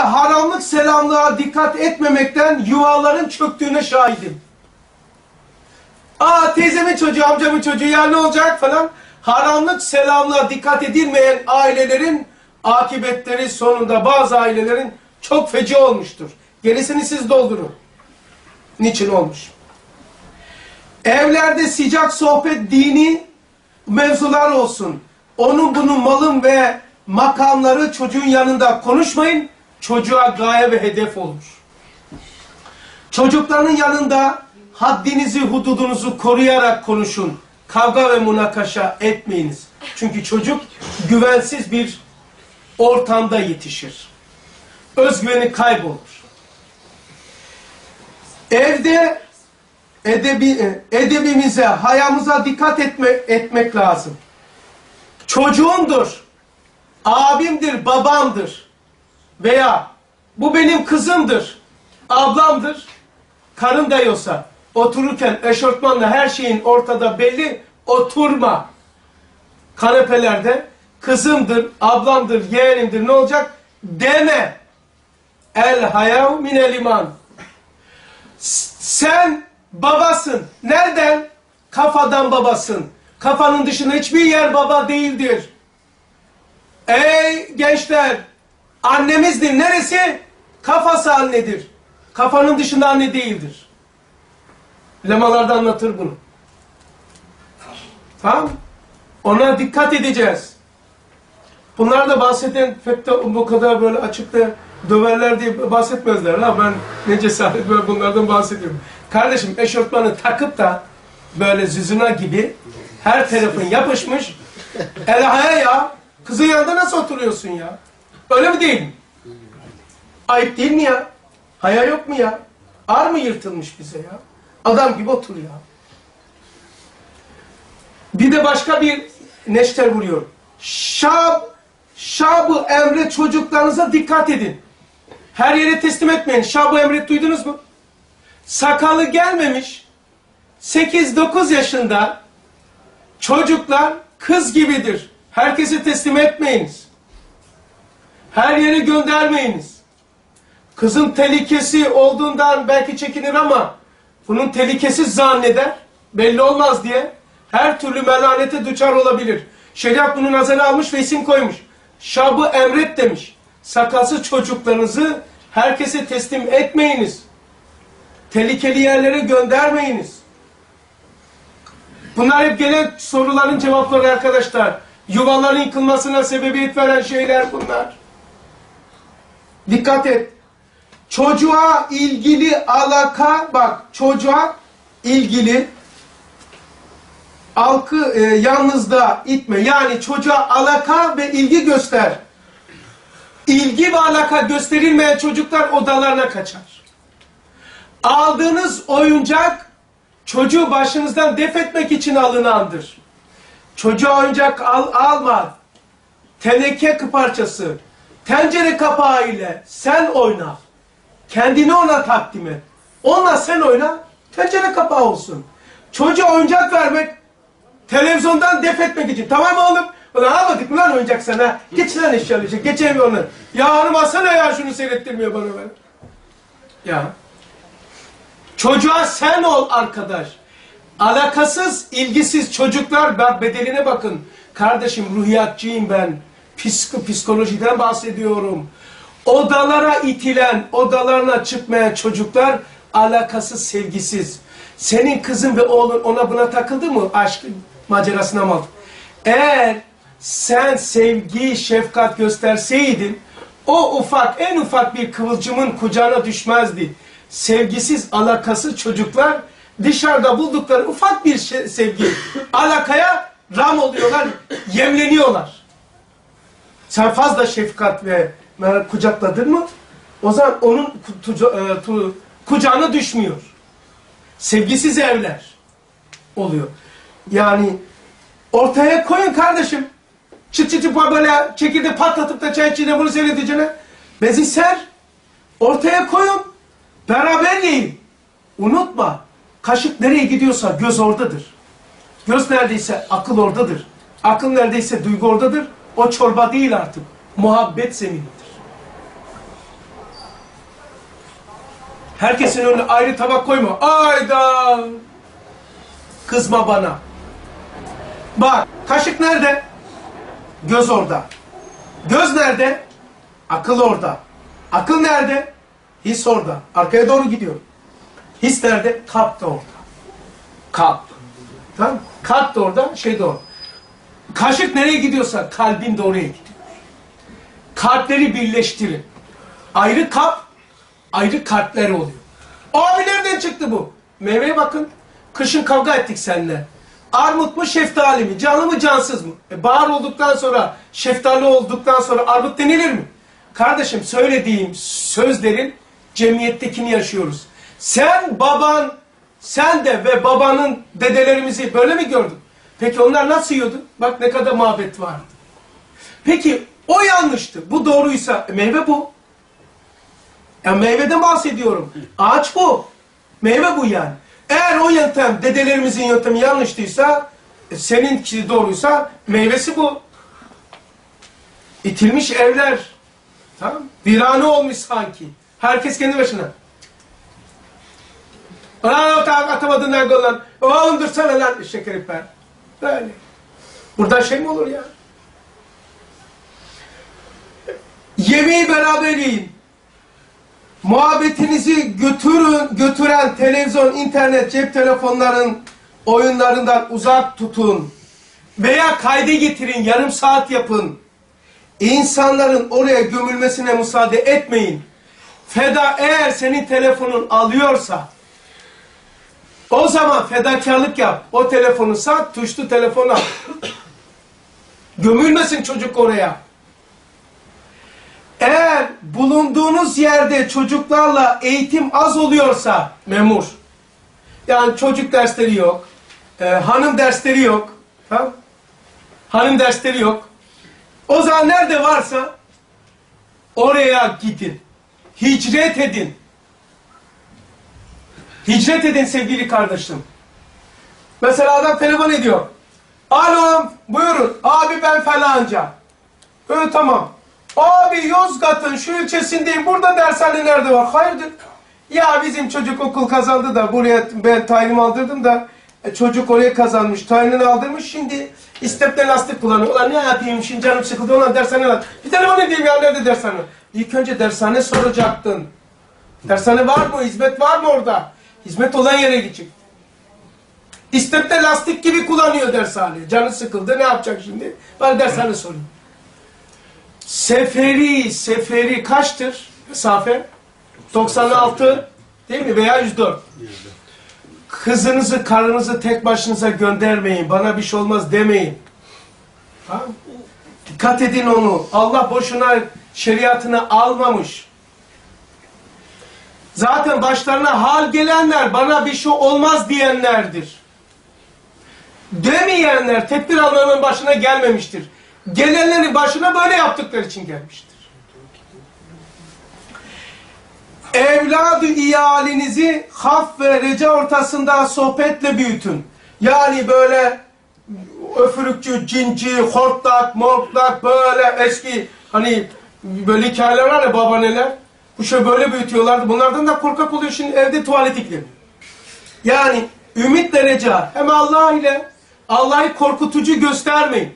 haramlık selamlığa dikkat etmemekten yuvaların çöktüğüne şahidim. Aa teyzemin çocuğu, amcamın çocuğu ya ne olacak falan. Haramlık selamlığa dikkat edilmeyen ailelerin akıbetleri sonunda bazı ailelerin çok feci olmuştur. Gerisini siz doldurun. Niçin olmuş? Evlerde sıcak sohbet dini mevzular olsun. Onun bunun malın ve makamları çocuğun yanında konuşmayın. Çocuğa gaye ve hedef olur. Çocukların yanında haddinizi, hududunuzu koruyarak konuşun. Kavga ve münakaşa etmeyiniz. Çünkü çocuk güvensiz bir ortamda yetişir. Özgüveni kaybolur. Evde edebi, edebimize, hayamıza dikkat etme, etmek lazım. Çocuğumdur, abimdir, babamdır veya bu benim kızımdır, ablamdır, karın dayıyorsa otururken eşortmanla her şeyin ortada belli oturma. Kanepelerde kızımdır, ablamdır, yeğenimdir ne olacak? Deme. El hayav minel iman. Sen babasın. Nereden? Kafadan babasın. Kafanın dışında hiçbir yer baba değildir. Ey gençler! Annemizdir. Neresi? Kafası annedir. Kafanın dışında anne değildir. Lemalarda anlatır bunu. Tamam Ona dikkat edeceğiz. Bunlar da bahseden de bu kadar böyle açıkta döverler diye bahsetmezler. Ha ben ne cesaret böyle bunlardan bahsediyorum. Kardeşim eşofmanı takıp da böyle züzuna gibi her tarafın yapışmış. Elahaya ya. Kızın yanında nasıl oturuyorsun ya? Öyle mi değil mi? Ayıp değil mi ya? Haya yok mu ya? Ar mı yırtılmış bize ya? Adam gibi otur ya. Bir de başka bir neşter vuruyor. Şab, şabı emre çocuklarınıza dikkat edin. Her yere teslim etmeyin. Şabı emret duydunuz mu? Sakalı gelmemiş 8-9 yaşında çocuklar kız gibidir. Herkese teslim etmeyiniz. Her yere göndermeyiniz. Kızın tehlikesi olduğundan belki çekinir ama bunun tehlikesi zanneder. Belli olmaz diye. Her türlü melanete düçar olabilir. Şeriat bunu nazara almış ve isim koymuş. Şabı emret demiş. Sakalsız çocuklarınızı herkese teslim etmeyiniz. Tehlikeli yerlere göndermeyiniz. Bunlar hep gelen soruların cevapları arkadaşlar. Yuvaların yıkılmasına sebebiyet veren şeyler bunlar. Dikkat et. Çocuğa ilgili alaka, bak çocuğa ilgili alkı e, yalnızda itme. Yani çocuğa alaka ve ilgi göster. İlgi ve alaka gösterilmeyen çocuklar odalarına kaçar. Aldığınız oyuncak çocuğu başınızdan def etmek için alınandır. Çocuğa oyuncak al, alma. Teneke parçası, tencere kapağı ile sen oyna. Kendini ona takdim et. Onunla sen oyna, tencere kapağı olsun. Çocuğa oyuncak vermek, televizyondan def etmek için. Tamam mı oğlum? Ulan almadık mı lan oyuncak sana? Geç lan eşyalı şey. Geçemiyor onu. Ya hanım alsana ya şunu seyrettirmiyor bana ben. Ya. Çocuğa sen ol arkadaş. Alakasız, ilgisiz çocuklar bedeline bakın. Kardeşim ruhiyatçıyım ben. Psiko, psikolojiden bahsediyorum. Odalara itilen, odalarına çıkmayan çocuklar alakasız, sevgisiz. Senin kızın ve oğlun ona buna takıldı mı? Aşk macerasına mı? Eğer sen sevgi, şefkat gösterseydin o ufak, en ufak bir kıvılcımın kucağına düşmezdi. Sevgisiz, alakasız çocuklar dışarıda buldukları ufak bir şey, sevgi, alakaya ram oluyorlar, yemleniyorlar. Sen fazla şefkat ve kucakladın mı o zaman onun e, kucağına düşmüyor. Sevgisiz evler oluyor. Yani ortaya koyun kardeşim. Çıt çıt böyle çekirde patlatıp da çay içine bunu seyredeceğine. Beziser. Ortaya koyun. Beraber yiyin. Unutma. Kaşık nereye gidiyorsa göz oradadır. Göz neredeyse akıl oradadır. Akıl neredeyse duygu oradadır. O çorba değil artık. Muhabbet zeminidir. Herkesin önüne ayrı tabak koyma. Ayda. Kızma bana. Bak kaşık nerede? Göz orada. Göz nerede? Akıl orada. Akıl nerede? His orada. Arkaya doğru gidiyor. His nerede? Kalp de orada. Kalp. Tamam Kalp de orada, şey de orada. Kaşık nereye gidiyorsa kalbin de oraya gidiyor. Kalpleri birleştirin. Ayrı kalp, ayrı kalpler oluyor. Abi nereden çıktı bu? Meyveye bakın. Kışın kavga ettik seninle. Armut mu şeftali mi? Canlı mı cansız mı? E, bahar olduktan sonra, şeftali olduktan sonra armut denilir mi? Kardeşim söylediğim sözlerin cemiyettekini yaşıyoruz. Sen baban, sen de ve babanın dedelerimizi böyle mi gördün? Peki onlar nasıl yiyordu? Bak ne kadar muhabbet vardı. Peki o yanlıştı. Bu doğruysa meyve bu. Ya meyveden bahsediyorum. Ağaç bu. Meyve bu yani. Eğer o yöntem, dedelerimizin yöntemi yanlıştıysa, e, seninki doğruysa meyvesi bu. İtilmiş evler. Tamam Virane olmuş sanki. Herkes kendi başına. Lan atamadın nerede lan? Oğlum dursana lan şeker ben. Böyle. Burada şey mi olur ya? Yemeği beraber yiyin. Muhabbetinizi götürün, götüren televizyon, internet, cep telefonların oyunlarından uzak tutun. Veya kayda getirin, yarım saat yapın. İnsanların oraya gömülmesine müsaade etmeyin. Feda eğer senin telefonun alıyorsa, o zaman fedakarlık yap. O telefonu sat, tuşlu telefon al. Gömülmesin çocuk oraya. Eğer bulunduğunuz yerde çocuklarla eğitim az oluyorsa memur. Yani çocuk dersleri yok. E, hanım dersleri yok. Ha? Hanım dersleri yok. O zaman nerede varsa oraya gidin. Hicret edin. Hicret edin sevgili kardeşim. Mesela adam telefon ediyor. Alo buyurun abi ben falanca. Evet tamam. Abi Yozgat'ın şu ilçesindeyim. Burada dershane nerede var? Hayırdır? Ya bizim çocuk okul kazandı da buraya ben tayinimi aldırdım da e, çocuk oraya kazanmış. Tayinini aldırmış şimdi istepte lastik kullanıyor. Ulan ne yapayım şimdi canım sıkıldı ona dershane lazım. Bir telefon edeyim ya nerede dershane? İlk önce dershane soracaktın. Dershane var mı? Hizmet var mı orada? Hizmet olan yere gidecek. İstepte lastik gibi kullanıyor dershane. Canı sıkıldı ne yapacak şimdi? Ben dershane sorayım. Seferi, seferi kaçtır mesafe? 96 değil mi? Veya 104. Kızınızı, karınızı tek başınıza göndermeyin. Bana bir şey olmaz demeyin. Ha? Dikkat edin onu. Allah boşuna şeriatını almamış. Zaten başlarına hal gelenler bana bir şey olmaz diyenlerdir. Demeyenler tedbir almanın başına gelmemiştir. Gelenlerin başına böyle yaptıkları için gelmiştir. Evladı iyalinizi haf ve reca ortasında sohbetle büyütün. Yani böyle öfürükçü, cinci, hortlak, mortlak böyle eski hani böyle hikayeler var ya babaanneler. Bu şey böyle büyütüyorlardı. Bunlardan da korkak oluyor şimdi evde tuvalet iklimi. Yani ümit derece hem Allah ile Allah'ı korkutucu göstermeyin.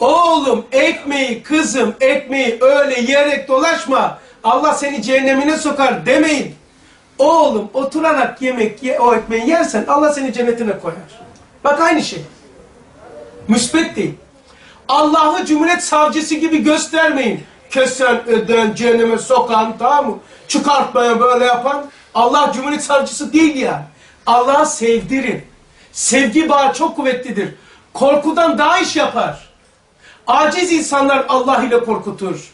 Oğlum ekmeği, kızım ekmeği öyle yiyerek dolaşma. Allah seni cehennemine sokar demeyin. Oğlum oturarak yemek ye, o ekmeği yersen Allah seni cennetine koyar. Bak aynı şey. Müsbet değil. Allah'ı cumhuriyet savcısı gibi göstermeyin. Kesen, öden, cehenneme sokan, tamam mı? Çıkartmaya böyle yapan Allah cumhuriyet savcısı değil yani. Allah'ı sevdirin. Sevgi bağı çok kuvvetlidir. Korkudan daha iş yapar. Aciz insanlar Allah ile korkutur.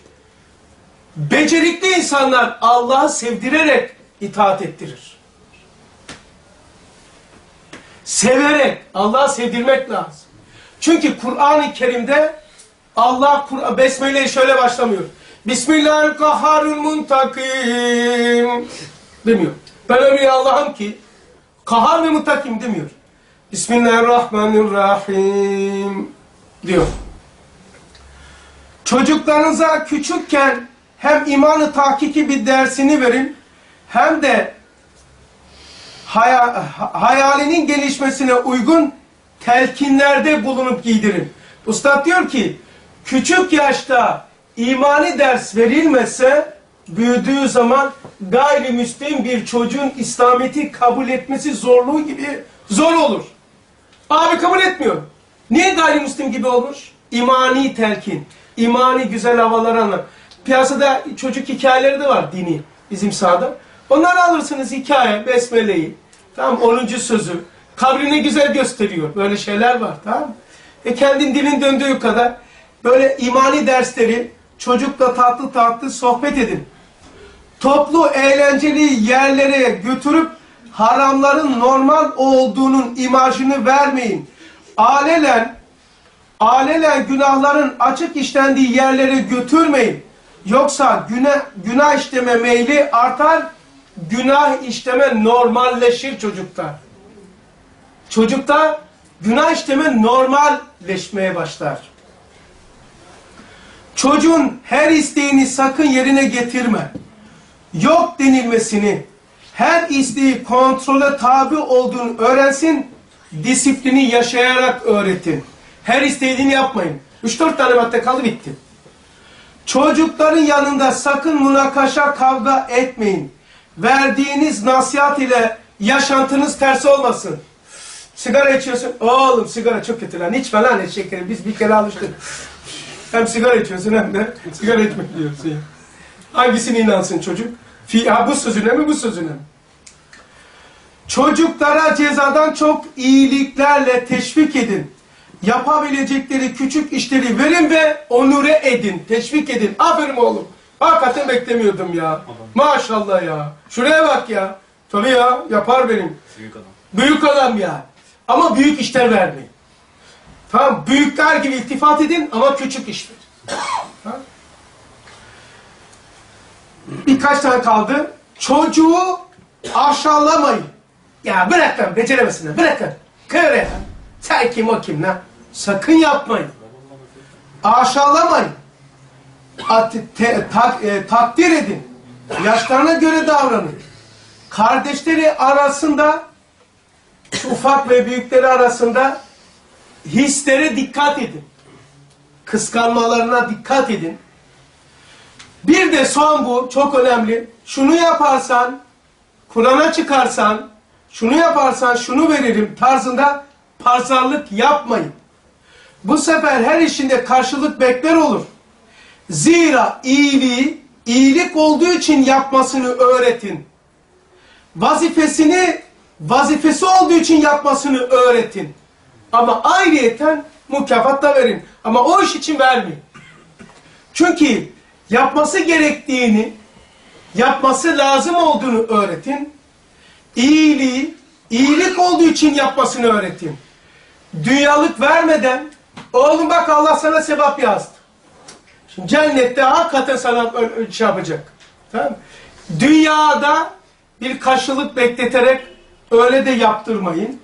Becerikli insanlar Allah'ı sevdirerek itaat ettirir. Severek Allah'ı sevdirmek lazım. Çünkü Kur'an-ı Kerim'de Allah Kur Besmele'ye şöyle başlamıyor. Bismillahirrahmanirrahim demiyor. Ben öyle bir Allah'ım ki kahar ve muntakim demiyor. Bismillahirrahmanirrahim diyor. Çocuklarınıza küçükken hem imanı tahkiki bir dersini verin hem de haya- ha- hayalinin gelişmesine uygun telkinlerde bulunup giydirin. Ustad diyor ki, küçük yaşta imani ders verilmezse, büyüdüğü zaman gayrimüslim bir çocuğun İslamiyet'i kabul etmesi zorluğu gibi zor olur. Abi kabul etmiyor. Niye gayrimüslim gibi olmuş? İmani telkin, imani güzel havalar anlar. Piyasada çocuk hikayeleri de var dini bizim sahada. Onları alırsınız hikaye, besmeleyi. Tamam 10. sözü. Kabrini güzel gösteriyor. Böyle şeyler var tamam? E kendin dilin döndüğü kadar böyle imani dersleri çocukla tatlı tatlı sohbet edin. Toplu eğlenceli yerlere götürüp haramların normal olduğunun imajını vermeyin. Alelen, alelen günahların açık işlendiği yerlere götürmeyin. Yoksa günah, günah işleme meyli artar, günah işleme normalleşir çocukta. Çocukta günah işleme normalleşmeye başlar. Çocuğun her isteğini sakın yerine getirme. Yok denilmesini, her isteği kontrole tabi olduğunu öğrensin, disiplini yaşayarak öğretin. Her istediğini yapmayın. 3-4 tane madde kaldı bitti. Çocukların yanında sakın münakaşa kavga etmeyin. Verdiğiniz nasihat ile yaşantınız ters olmasın. Sigara içiyorsun. Oğlum sigara çok kötü lan. İçme lan şekeri. Biz bir kere alıştık. Hem sigara içiyorsun hem de sigara içmek diyorsun ya. Hangisine inansın çocuk? Fi, ha, bu sözüne mi bu sözüne mi? Çocuklara cezadan çok iyiliklerle teşvik edin. Yapabilecekleri küçük işleri verin ve onure edin. Teşvik edin. Aferin oğlum. Hakikaten beklemiyordum ya. Maşallah ya. Şuraya bak ya. Tabii ya yapar benim. Büyük adam. Büyük adam ya. Ama büyük işler vermeyin. Tamam büyükler gibi iltifat edin ama küçük işler. Tamam. Birkaç tane kaldı. Çocuğu aşağılamayın. Ya bırak lan beceremesin lan bırak lan. Kır ya. Sen kim o kim lan? Sakın yapmayın. Aşağılamayın. At, te- tak- e, takdir edin. Yaşlarına göre davranın. Kardeşleri arasında ufak ve büyükleri arasında hislere dikkat edin. Kıskanmalarına dikkat edin. Bir de son bu çok önemli. Şunu yaparsan, Kur'an'a çıkarsan, şunu yaparsan şunu veririm tarzında pazarlık yapmayın. Bu sefer her işinde karşılık bekler olur. Zira iyiliği iyilik olduğu için yapmasını öğretin. Vazifesini vazifesi olduğu için yapmasını öğretin. Ama ayrıyeten mükafat da verin. Ama o iş için vermeyin. Çünkü yapması gerektiğini, yapması lazım olduğunu öğretin. İyiliği, iyilik olduğu için yapmasını öğretin. Dünyalık vermeden, oğlum bak Allah sana sevap yazdı. Şimdi cennette hakikaten sana şey yapacak. Tamam? Dünyada bir karşılık bekleterek öyle de yaptırmayın.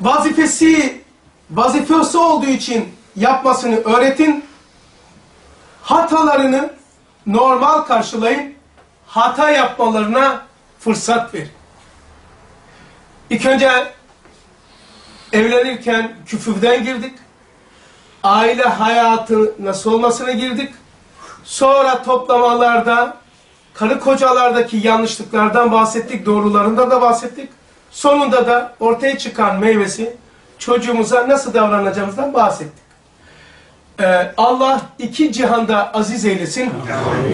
Vazifesi, vazifesi olduğu için yapmasını öğretin. Hatalarını normal karşılayın. Hata yapmalarına fırsat verin. İlk önce evlenirken küfürden girdik. Aile hayatı nasıl olmasına girdik. Sonra toplamalarda karı kocalardaki yanlışlıklardan bahsettik, doğrularında da bahsettik. Sonunda da ortaya çıkan meyvesi çocuğumuza nasıl davranacağımızdan bahsettik. Ee, Allah iki cihanda aziz eylesin.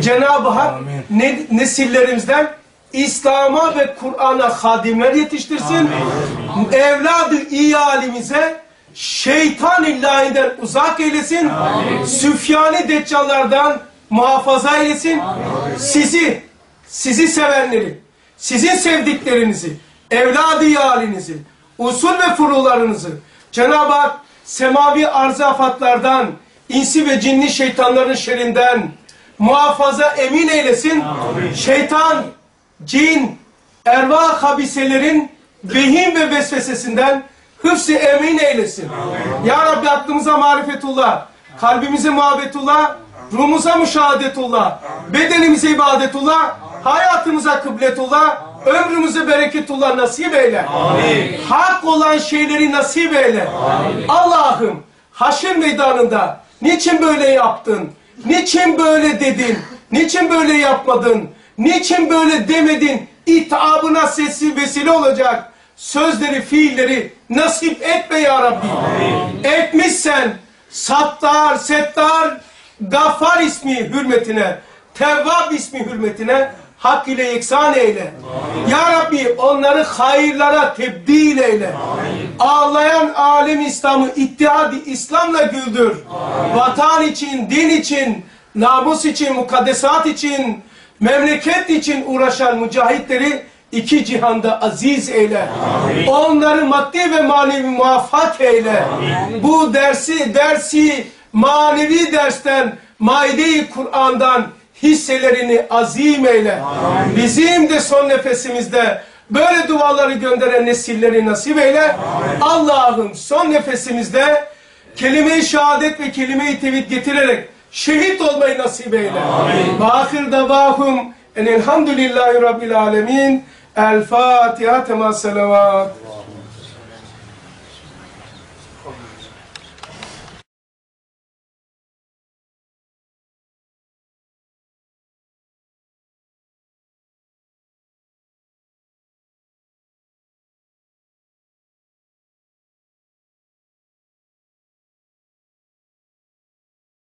Cenab-ı Hak ne, nesillerimizden İslam'a ve Kur'an'a hadimler yetiştirsin. Evladı iyi halimize şeytan illahinden uzak eylesin. Süfyani deccallardan muhafaza eylesin. Sizi, sizi sevenleri, sizin sevdiklerinizi, evladı iyi halinizi, usul ve furularınızı Cenab-ı Hak semavi arz afatlardan, insi ve cinli şeytanların şerrinden muhafaza emin eylesin. Şeytan, cin, ervah habiselerin vehim ve vesvesesinden hıfz-ı emin eylesin. Ya Rabbi aklımıza marifetullah, kalbimize muhabbetullah, ruhumuza müşahadetullah, bedenimize ibadetullah, hayatımıza kıbletullah, Ömrümüze bereketullah nasip eyle. Hak olan şeyleri nasip eyle. Allah'ım haşir meydanında niçin böyle yaptın? Niçin böyle dedin? Niçin böyle yapmadın? Niçin böyle demedin? İtabına sesi vesile olacak. Sözleri, fiilleri nasip etme ya Rabbi. Etmişsen Sattar, Settar, Gaffar ismi hürmetine, Tevvab ismi hürmetine hak ile yeksan eyle. Ya Rabbi onları hayırlara tebdil eyle. Ağlayan alem İslam'ı ittihadi İslam'la güldür. Vatan için, din için, namus için, mukaddesat için, memleket için uğraşan mücahitleri iki cihanda aziz eyle. Onları maddi ve manevi muvaffak eyle. Bu dersi, dersi manevi dersten, maide-i Kur'an'dan hisselerini azim eyle. Bizim de son nefesimizde böyle duaları gönderen nesilleri nasip eyle. Allah'ım son nefesimizde kelime-i şehadet ve kelime-i tevhid getirerek şehit olmayı nasip eyle. Bahir davahum enelhamdülillahi rabbil alemin. El Fatiha tema salavat.